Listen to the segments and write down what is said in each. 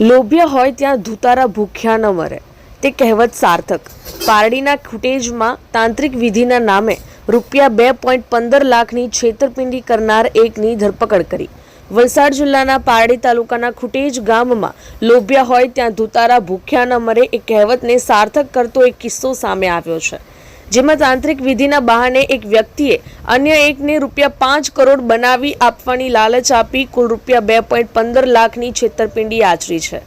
લોભ્ય હોય ત્યાં ધુતારા ભૂખ્યા ન મરે. તે કહેવત સાર્થક. પારડીના ખુટેજમાં તાંત્રિક વિધિના નામે રૂપિયા બે પોઈન્ટ પંદર લાખની છેતરપિંડી કરનાર એકની ધરપકડ કરી. વલસાડ જિલ્લાના પારડી તાલુકાના ખુટેજ ગામમાં લોભ્યા હોય ત્યાં ધુતારા ભૂખ્યા ન મરે એ કહેવતને સાર્થક કરતો એક કિસ્સો સામે આવ્યો છે. જેમાં તાંત્રિક વિધિના બહાને એક વ્યક્તિએ અન્ય એકને રૂપિયા પાંચ કરોડ બનાવી આપવાની લાલચ આપી કુલ રૂપિયા બે પોઈન્ટ પંદર લાખની છેતરપિંડી આચરી છે.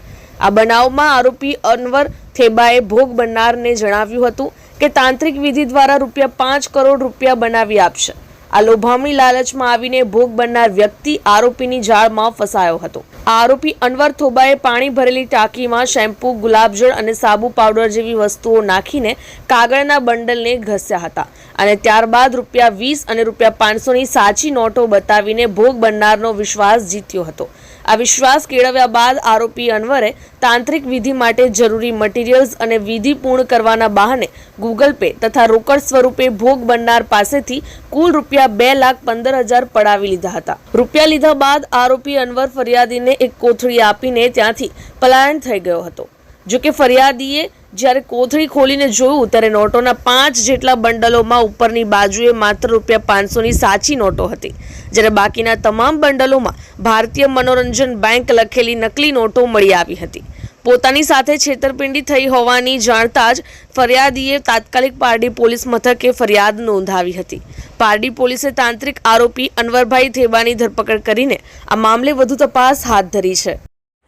આ બનાવમાં આરોપી અનવર થેબાએ ભોગ બનનારને જણાવ્યું હતું કે તાંત્રિક વિધિ દ્વારા રૂપિયા પાંચ કરોડ રૂપિયા બનાવી આપશે. આ લોભામણી લાલચમાં આવીને ભોગ બનનાર વ્યક્તિ આરોપીની જાળમાં ફસાયો હતો. આરોપી અનવર થોબાએ પાણી ભરેલી ટાંકીમાં શેમ્પૂ, ગુલાબજળ અને સાબુ પાવડર જેવી વસ્તુઓ નાખીને કાગળના બંડલને ઘસ્યા હતા અને ત્યારબાદ રૂપિયા વીસ અને રૂપિયા પાંચસોની સાચી નોટો બતાવીને ભોગ બનનારનો વિશ્વાસ જીત્યો હતો. આ વિશ્વાસ કેળવ્યા બાદ આરોપી અનવરે તાંત્રિક વિધિ માટે જરૂરી મટીરિયલ્સ અને વિધિ પૂર્ણ કરવાના બહાને ગૂગલ પે તથા રોકડ સ્વરૂપે ભોગ બનનાર પાસેથી કુલ રૂપિયા બે લાખ પંદર હજાર પડાવી લીધા હતા. રૂપિયા લીધા બાદ આરોપી અનવર ફરિયાદીને એક કોથળી આપીને ત્યાંથી પલાયન થઈ ગયો હતો. જોકે ફરિયાદીએ જ્યારે કોથળી ખોલીને જોયું ત્યારે નોટોના પાંચ જેટલા બંડલોમાં ઉપરની બાજુએ માત્ર રૂપિયા પાંચસોની સાચી નોટો હતી. જ્યારે બાકીના તમામ બંડલોમાં ભારતીય મનોરંજન બેંક લખેલી નકલી નોટો મળી આવી હતી. પોતાની સાથે છેતરપિંડી થઈ હોવાની જાણતા જ ફરિયાદીએ તાત્કાલિક પારડી પોલીસ મથકે ફરિયાદ નોંધાવી હતી. પારડી પોલીસે તાંત્રિક આરોપી અનવરભાઈ થેબાની ધરપકડ કરીને આ મામલે વધુ તપાસ હાથ ધરી છે.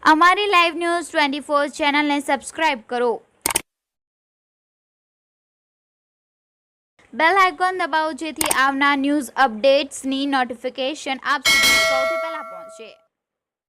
અમારી લાઈવ ન્યૂઝ ટ્વેન્ટી ફોર ચેનલને સબસ્ક્રાઇબ કરો. બેલ આઇકોન દબાવો જેથી આવનાર ન્યૂઝ અપડેટ્સની નોટિફિકેશન આપ સુધી સૌથી પહેલા પહોંચે.